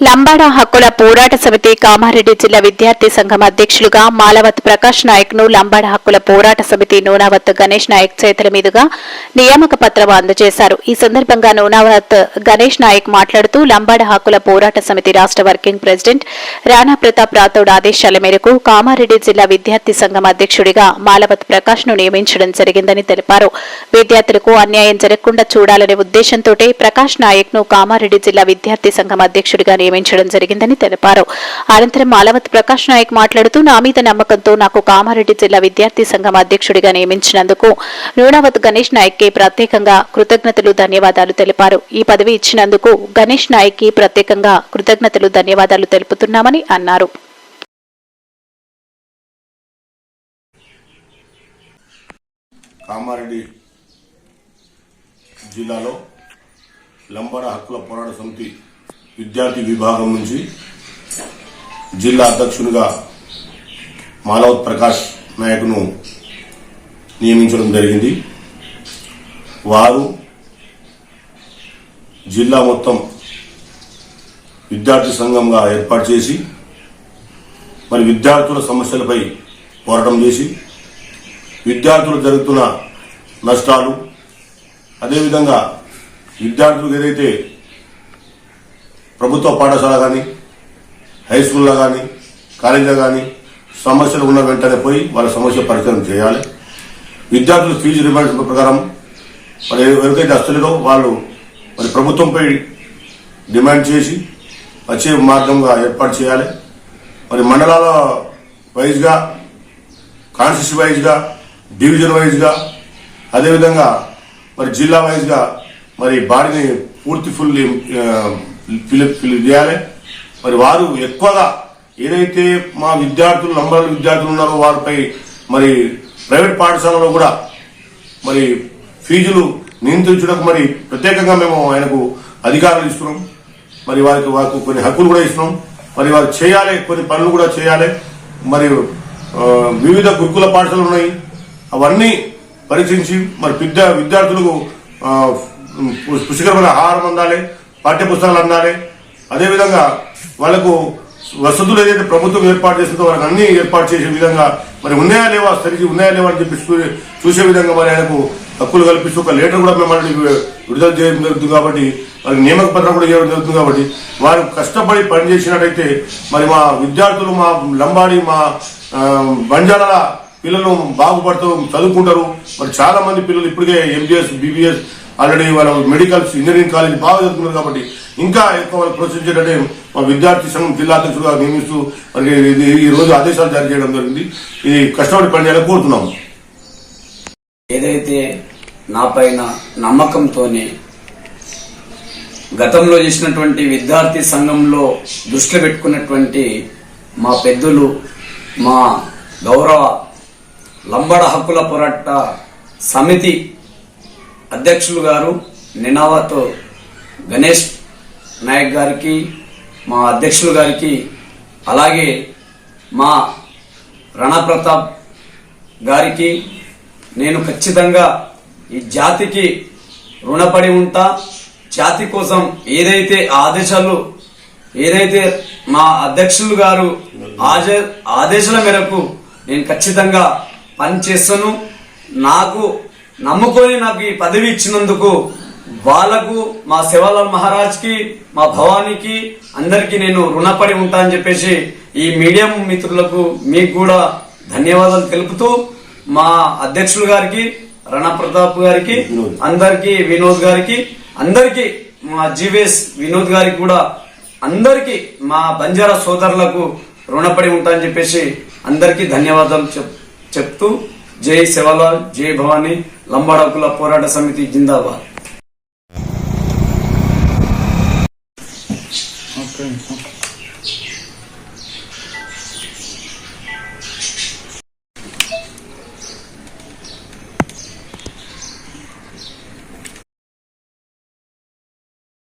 లంబాడా హక్కుల పోరాట సమితి కామారెడ్డి జిల్లా విద్యార్థి సంఘం అధ్యక్షులుగా మాలవత్ ప్రకాష్ నాయక్ను లంబాడా హక్కుల పోరాట సమితి నూనావత్ గణేష్ నాయక్ చేతుల మీదుగా నియామక పత్రం అందజేశారు. ఈ సందర్భంగా నూనావత్ గణేష్ నాయక్ మాట్లాడుతూ లంబాడా హక్కుల పోరాట సమితి రాష్ట్ర వర్కింగ్ ప్రెసిడెంట్ రాణా ప్రతాప్ రాథోడ్ ఆదేశాల మేరకు కామారెడ్డి జిల్లా విద్యార్థి సంఘం అధ్యక్షుడిగా మాలవత్ ప్రకాష్ను నియమించడం జరిగిందని తెలిపారు. విద్యార్థులకు అన్యాయం జరగకుండా చూడాలనే ఉద్దేశంతో ప్రకాష్ నాయక్ను కామారెడ్డి జిల్లా విద్యార్థి సంఘం అధ్యక్షుడిగా నియమించడం జరిగిందని తెలిపారు. అనంతరం మాలవత్ ప్రకాష్ నాయక్ మాట్లాడుతూ నా మీద నమ్మకంతో నాకు కామారెడ్డి జిల్లా విద్యార్థి సంఘం అధ్యక్షుడిగా నియమించినందుకు నూనవత్ గణేష్ నాయక్కి ప్రత్యేకంగా కృతజ్ఞతలు ధన్యవాదాలు తెలిపారు. ఈ పదవి ఇచ్చినందుకు గణేష్ నాయక్కి ప్రత్యేకంగా కృతజ్ఞతలు ధన్యవాదాలు తెలుపుతున్నామని అన్నారు. కామారెడ్డి జిల్లాలో లంబాడ హక్కుల పోరాట సమితి విద్యార్థి విభాగం నుంచి జిల్లా అధ్యక్షునిగా మాలవత్ ప్రకాష్ నాయక్ను నియమించడం జరిగింది. వారు జిల్లా మొత్తం విద్యార్థి సంఘంగా ఏర్పాటు చేసి మరి విద్యార్థుల సమస్యలపై పోరాటం చేసి విద్యార్థులు జరుగుతున్న నష్టాలు అదేవిధంగా విద్యార్థులకు ఏదైతే ప్రభుత్వ పాఠశాల కానీ హై స్కూల్లో కానీ కాలేజీలో కానీ సమస్యలు ఉన్న వెంటనే పోయి వాళ్ళ సమస్య పరిచయం చేయాలి. విద్యార్థులు ఫీజు రిమాండ్ ప్రకారం మరి ఎవరికైతే వస్తలేదో వాళ్ళు మరి ప్రభుత్వంపై డిమాండ్ చేసి వచ్చే మార్గంగా ఏర్పాటు చేయాలి. మరి మండలాల వైజ్గా కాన్స్టిట్యూన్సీ వైజ్గా డివిజన్ వైజ్గా అదేవిధంగా మరి జిల్లా వైజ్గా మరి బాడీని పూర్తి ఫుల్ ఫిల్ ఫిల్ చేయాలి మరి వారు ఎక్కువగా ఏదైతే మా విద్యార్థులు నంబర్ విద్యార్థులు ఉన్నారో వారిపై మరి ప్రైవేట్ పాఠశాలలో కూడా మరి ఫీజులు నియంత్రించడానికి మరి ప్రత్యేకంగా మేము ఆయనకు అధికారులు ఇస్తున్నాం. మరి వారికి వారికి కొన్ని హక్కులు కూడా ఇస్తున్నాం. మరి వారు చేయాలి కొన్ని పనులు కూడా చేయాలి. మరి వివిధ గురుకుల పాఠశాలలు ఉన్నాయి. అవన్నీ పరీక్షించి మరి విద్యా విద్యార్థులకు పుష్టికరమైన ఆహారం అందాలి. పాఠ్య పుస్తకాలు అందాలి అదేవిధంగా వాళ్ళకు వసతులు ఏదైతే ప్రభుత్వం ఏర్పాటు చేసిందో వాళ్ళకి అన్ని ఏర్పాటు చేసే విధంగా మరి ఉన్నాయా లేవా? సరిగ్గా ఉన్నాయా లేవా అని చెప్పి చూసే విధంగా మరి ఆయనకు హక్కులు కల్పిస్తూ ఒక లేటర్ కూడా మేము విడుదల చేయడం జరుగుతుంది కాబట్టి వారికి నియామక పత్రం కూడా చేయడం జరుగుతుంది కాబట్టి వారు కష్టపడి పనిచేసినట్టయితే మరి మా విద్యార్థులు మా లంబాడి మా బంజారాల పిల్లలు బాగుపడుతూ చదువుకుంటారు. మరి చాలా మంది పిల్లలు ఇప్పటికే ఎంబీఎస్ బీబీఎస్ ఆల్రెడీ వాళ్ళు మెడికల్స్ ఇంజనీరింగ్ కాలేజ్ బాగా చదువుతున్నారు కాబట్టి ఇంకా ఎక్కువ వాళ్ళు ప్రోత్సహించేటట్టే మా విద్యార్థి సంఘం జిల్లా అధ్యక్షుడుగా నియమిస్తూ మరి ఇది ఈ రోజు ఆదేశాలు జారీ చేయడం జరిగింది. ఇది కష్టపడి పనిచేయాలని కోరుతున్నాము. ఏదైతే నా పైన నమ్మకంతోనే గతంలో చేసినటువంటి విద్యార్థి సంఘంలో దృష్టిలో పెట్టుకున్నటువంటి మా పెద్దలు మా గౌరవ లంబడ హక్కుల పోరాట సమితి అధ్యక్షులు గారు నినావాతో గణేష్ నాయక్ గారికి మా అధ్యక్షులు గారికి అలాగే మా రణప్రతాప్ గారికి నేను ఖచ్చితంగా ఈ జాతికి రుణపడి ఉంటా. జాతి కోసం ఏదైతే ఆదేశాలు ఏదైతే మా అధ్యక్షులు గారు ఆదేశాల మేరకు నేను ఖచ్చితంగా పనిచేస్తాను. నాకు నమ్ముకొని నాకు ఈ పదవి ఇచ్చినందుకు వాళ్ళకు మా శివలాల్ మహారాజ్కి మా భవానీకి అందరికీ నేను రుణపడి ఉంటా అని చెప్పేసి ఈ మీడియం మిత్రులకు మీకు కూడా ధన్యవాదాలు తెలుపుతూ మా అధ్యక్షులు గారికి రణా ప్రతాప్ గారికి. అందరికి వినోద్ గారికి అందరికి మా జీవేస్ వినోద్ గారికి కూడా అందరికి మా బంజారా సోదరులకు రుణపడి ఉంటా అని చెప్పేసి అందరికి ధన్యవాదాలు చెప్- చెప్తూ జై శివలాల్ జై భవానీ లంబాడకుల పోరాట సమితి జిందాబాద్.